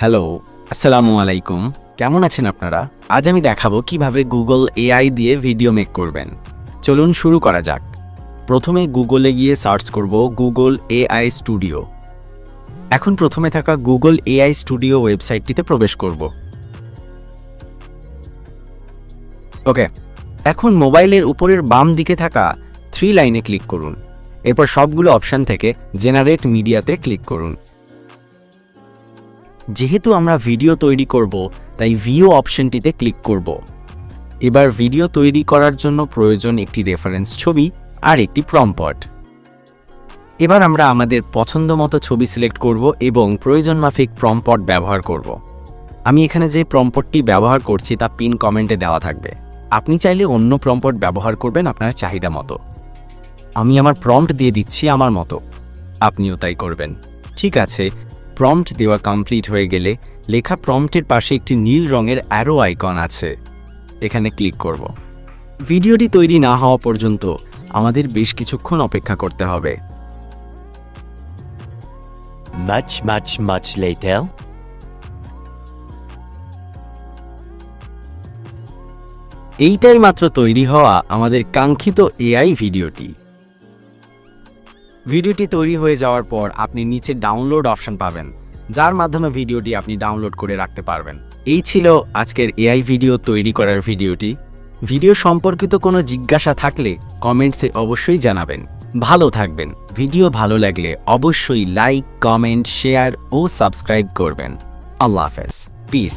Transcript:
Hello, আসসালামু আলাইকুম। কেমন আছেন আপনারা? আজ আমি দেখাবো কীভাবে গুগল এআই দিয়ে ভিডিও মেক করবেন। চলুন শুরু করা যাক। প্রথমে গুগলে গিয়ে সার্চ করব গুগল এআই স্টুডিও। এখন প্রথমে থাকা গুগল এআই স্টুডিও ওয়েবসাইটটিতে প্রবেশ করব। ওকে, এখন মোবাইলের উপরের বাম দিকে থাকা থ্রি লাইনে ক্লিক করুন। এরপর সবগুলো অপশান থেকে জেনারেট মিডিয়াতে ক্লিক করুন। যেহেতু আমরা ভিডিও তৈরি করব, তাই ভিও অপশনটিতে ক্লিক করব। এবার ভিডিও তৈরি করার জন্য প্রয়োজন একটি রেফারেন্স ছবি আর একটি প্রম্পট এবার আমরা আমাদের পছন্দ মতো ছবি সিলেক্ট করব এবং প্রয়োজন মাফিক প্রম্পট ব্যবহার করব। আমি এখানে যে প্রম্পটটি ব্যবহার করছি, তা পিন কমেন্টে দেওয়া থাকবে। আপনি চাইলে অন্য প্রম্পট ব্যবহার করবেন আপনার চাহিদা মতো। আমি আমার প্রম্পট দিয়ে দিচ্ছি আমার মতো। আপনিও তাই করবেন। ঠিক আছে প্রম্পট দেওয়া কমপ্লিট হয়ে গেলে লেখা প্রম্পটের পাশে একটি নীল রঙের অ্যারো আইকন আছে। এখানে ক্লিক করব। ভিডিওটি তৈরি না হওয়া পর্যন্ত আমাদের বেশ কিছুক্ষণ অপেক্ষা করতে হবে। Much, much, much later. এইটাই মাত্র তৈরি হওয়া আমাদের কাঙ্ক্ষিত এআই ভিডিওটি। ভিডিওটি তৈরি হয়ে যাওয়ার পর আপনি নিচে ডাউনলোড অপশন পাবেন, যার মাধ্যমে ভিডিওটি আপনি ডাউনলোড করে রাখতে পারবেন। এই ছিল আজকের এআই ভিডিও তৈরি করার ভিডিওটি। ভিডিও সম্পর্কিত কোনো জিজ্ঞাসা থাকলে কমেন্টসে অবশ্যই জানাবেন। ভালো থাকবেন। ভিডিও ভালো লাগলে অবশ্যই লাইক কমেন্ট শেয়ার ও সাবস্ক্রাইব করবেন। আল্লাহ হাফেজ। পিস